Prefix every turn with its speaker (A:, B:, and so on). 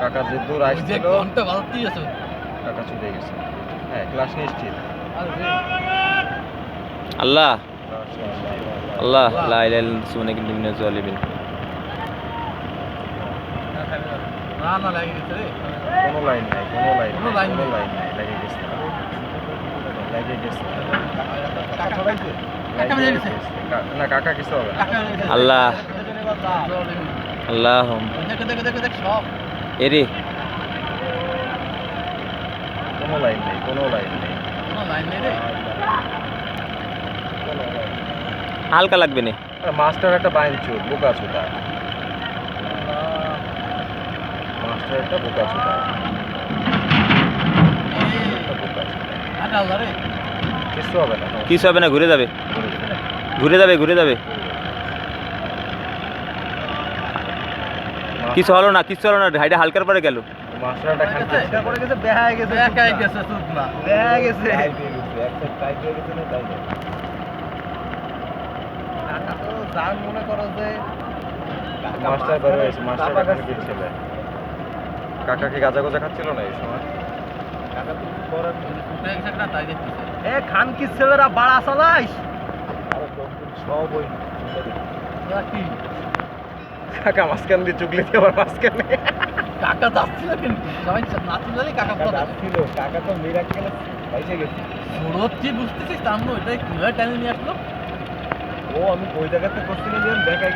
A: কাকা যে দূর
B: যে
A: আসছিল
B: ঘণ্টা বাজতেই আছে।
A: কাকা চলে গেছে। হ্যাঁ ক্লাস নিশ্চিত।
C: আল্লাহ। আল্লাহ
B: আল্লাহ।
C: লা ইলাহা ইল্লাল্লাহ সুবহানাকা ইন্নী মিনাজ জালিমিন
B: না না লাগে গেছে রে।
A: কোনো লাইন নাই কোনো লাইন
B: কোনো লাইন
A: কোনো লাইন নাই লেগে গেছে লেগে গেছে।
B: কাকা
A: না কিছু হবে
C: আল্লাহ। আল্লাহ
B: দেখো দেখো দেখো দেখ সব।
C: এরে।
A: কোনো লাইন নেই কোনো লাইন নেই।
B: কোনো লাইন নেই রে।
C: হালকা লাগবে না।
A: মাস্টার একটা বাইন চোর বোকা চোদা মাস্টার একটা বোকা না
C: কিছু হবে না ঘুরে যাবে। ঘুরে যাবে ঘুরে যাবে। কিছু হলো না কিছু হলো না হাইডা হালকার পরে গেল।
A: হয়ে কাকা মনে কি গাজা গোজা খাচ্ছিল না এই সময়? এ খান কি ছেলেরা বাড়া চালাইস? সব ওই
B: কি?
A: কাকা মাঝখান দিয়ে চুগলি দিয়ে আবার মাঝখানে।
B: কাকা যাচ্ছিল কিন্তু সবাই না জানি কাকা কথা
A: ছিল কাকা তো মিরাক্কেলে পয়সা গেছে।
B: সুরত কি বুঝতেছিস তার মধ্যে ওইটাই কীভাবে টাইমে নিয়ে আসলো?
A: ও আমি ওই জায়গাতে করছিলাম দেখাই